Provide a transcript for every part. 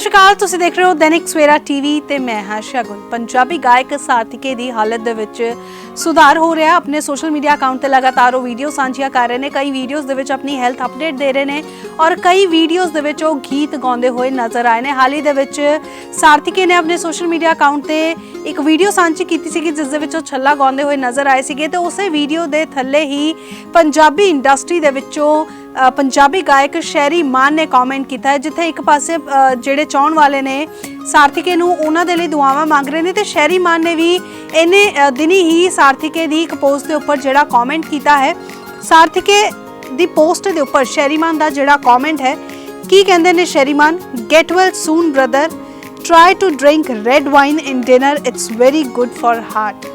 ਸਤਿ ਸ਼੍ਰੀ ਅਕਾਲ, ਤੁਸੀਂ ਦੇਖ ਰਹੇ ਹੋ ਦੈਨਿਕ ਸਵੇਰਾ ਟੀਵੀ ਤੇ ਮੈਂ ਹਾਂ ਸ਼ਗੁਨ। ਪੰਜਾਬੀ ਗਾਇਕ ਸਾਰਥਿਕੇ ਦੀ ਹਾਲਤ ਦੇ ਵਿੱਚ ਸੁਧਾਰ ਹੋ ਰਿਹਾ ਆਪਣੇ ਸੋਸ਼ਲ ਮੀਡੀਆ ਅਕਾਊਂਟ ਤੇ ਲਗਾਤਾਰ ਉਹ ਵੀਡੀਓ ਸਾਂਝੀਆਂ ਕਰ ਰਹੇ ਨੇ। ਕਈ ਵੀਡੀਓਜ਼ ਦੇ ਵਿੱਚ ਆਪਣੀ ਹੈਲਥ ਅਪਡੇਟ ਦੇ ਰਹੇ ਨੇ ਔਰ ਕਈ ਵੀਡੀਓਜ਼ ਦੇ ਵਿੱਚ ਉਹ ਗੀਤ ਗਾਉਂਦੇ ਹੋਏ ਨਜ਼ਰ ਆਏ ਨੇ। ਹਾਲ ਹੀ ਦੇ ਵਿੱਚ ਸਾਰਥੀਕੇ ਨੇ ਆਪਣੇ ਸੋਸ਼ਲ ਮੀਡੀਆ ਅਕਾਊਂਟ ਤੇ ਇੱਕ ਵੀਡੀਓ ਸਾਂਝੀ ਕੀਤੀ ਸੀਗੀ, ਜਿਸ ਦੇ ਵਿੱਚ ਉਹ ਛੱਲਾ ਗਾਉਂਦੇ ਹੋਏ ਨਜ਼ਰ ਆਏ ਸੀਗੇ ਤੇ ਉਸੇ ਵੀਡੀਓ ਦੇ ਥੱਲੇ ਹੀ ਪੰਜਾਬੀ ਇੰਡਸਟਰੀ ਦੇ ਵਿੱਚੋਂ ਪੰਜਾਬੀ ਗਾਇਕ ਸ਼ੈਰੀ ਮਾਨ ਨੇ ਕਮੈਂਟ ਕੀਤਾ ਹੈ ਜਿੱਥੇ ਇੱਕ ਪਾਸੇ ਜਿਹੜੇ ਚਾਹਣ ਵਾਲੇ ਨੇ ਸਾਰਥੀਕੇ ਨੂੰ ਉਹਨਾਂ ਦੇ ਲਈ ਦੁਆਵਾਂ ਮੰਗ ਰਹੇ ਨੇ ਤੇ ਸ਼ੈਰੀ ਮਾਨ ਨੇ ਵੀ ਇਹਨੇ ਅ, ਦਿਨੀ ਹੀ ਸਾਰਥੀਕੇ ਦੀ ਇੱਕ ਪੋਸਟ ਦੇ ਉੱਪਰ ਜਿਹੜਾ ਕਮੈਂਟ ਕੀਤਾ ਹੈ ਸਾਰਥੀਕੇ ਦੀ ਪੋਸਟ ਦੇ ਉੱਪਰ ਸ਼ੈਰੀ ਮਾਨ ਦਾ ਜਿਹੜਾ ਕਮੈਂਟ ਹੈ ਕੀ ਕਹਿੰਦੇ ਨੇ Sharry Maan? Get well soon brother try to drink red wine in dinner. It's very good for heart.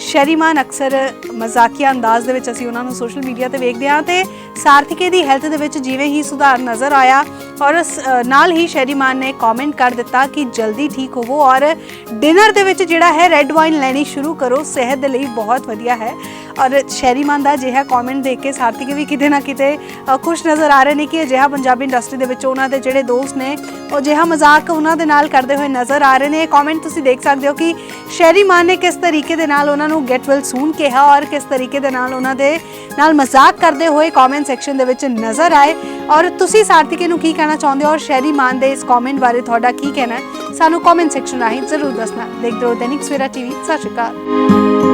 ਸ਼ਰੀਮਾਨ ਅਕਸਰ ਮਜ਼ਾਕੀਆ ਅੰਦਾਜ਼ ਦੇ ਵਿੱਚ ਅਸੀਂ ਉਹਨਾਂ ਨੂੰ ਸੋਸ਼ਲ ਮੀਡੀਆ ਤੇ ਵੇਖਦੇ ਹਾਂ ਤੇ ਸਾਰਥਿਕੇ ਦੀ ਹੈਲਥ ਦੇ ਵਿੱਚ ਜਿਵੇਂ ਹੀ ਸੁਧਾਰ ਨਜ਼ਰ ਆਇਆ ਔਰ ਸ- ਨਾਲ ਹੀ ਸ਼ਰੀਮਾਨ ਨੇ ਕਮੈਂਟ ਕਰ ਦਿੱਤਾ ਕਿ ਜਲਦੀ ਠੀਕ ਹੋਵੋ ਔਰ ਡਿਨਰ ਦੇ ਵਿੱਚ ਜਿਹੜਾ ਹੈ ਰੈੱਡ ਵਾਈਨ ਲੈਣੀ ਸ਼ੁਰੂ ਕਰੋ, ਸਿਹਤ ਦੇ ਲਈ ਬਹੁਤ ਵਧੀਆ ਹੈ। ਔਰ ਸ਼ੈਰੀਮਾਨ ਦਾ ਅਜਿਹਾ ਕਮੈਂਟ ਦੇਖ ਕੇ ਸਾਰਥਿਕ ਵੀ ਕਿਤੇ ਨਾ ਕਿਤੇ ਖੁਸ਼ ਨਜ਼ਰ ਆ ਰਹੇ ਨੇ ਕਿ ਅਜਿਹਾ ਪੰਜਾਬੀ ਇੰਡਸਟਰੀ ਦੇ ਵਿੱਚ ਉਹਨਾਂ ਦੇ ਜਿਹੜੇ ਦੋਸਤ ਨੇ, ਉਹ ਅਜਿਹਾ ਮਜ਼ਾਕ ਉਹਨਾਂ ਦੇ ਨਾਲ ਕਰਦੇ ਹੋਏ ਨਜ਼ਰ ਆ ਰਹੇ ਨੇ। ਇਹ ਕਮੈਂਟ ਤੁਸੀਂ ਦੇਖ ਸਕਦੇ ਹੋ ਕਿ ਸ਼ੈਰੀਮਾਨ ਨੇ ਕਿਸ ਤਰੀਕੇ ਦੇ ਨਾਲ ਉਹਨਾਂ ਨੂੰ ਗੈਟ ਵੈਲ ਸੂਨ ਕਿਹਾ ਔਰ ਕਿਸ ਤਰੀਕੇ ਦੇ ਨਾਲ ਉਹਨਾਂ ਦੇ ਨਾਲ ਮਜ਼ਾਕ ਕਰਦੇ ਹੋਏ ਕਮੈਂਟ ਸੈਕਸ਼ਨ ਦੇ ਵਿੱਚ ਨਜ਼ਰ ਆਏ। ਔਰ ਤੁਸੀਂ ਸਾਰਥਿਕੇ ਨੂੰ ਕੀ ਕਹਿਣਾ ਚਾਹੁੰਦੇ ਹੋ ਔਰ ਸ਼ੈਰੀਮਾਨ ਦੇ ਇਸ ਕਮੈਂਟ ਬਾਰੇ ਤੁਹਾਡਾ ਕੀ ਕਹਿਣਾ ਹੈ? ਸਾਨੂੰ ਕਮੈਂਟ ਸੈਕਸ਼ਨ ਰਾਹੀਂ ਜ਼ਰੂਰ ਦੱਸਣਾ ਦੇਖਦੇ ਰਹੋ ਦੈਨਿਕ ਸਵੇਰਾ ਟੀਵੀ ਸਤਿ ਸ਼੍ਰੀ ਅਕਾਲ।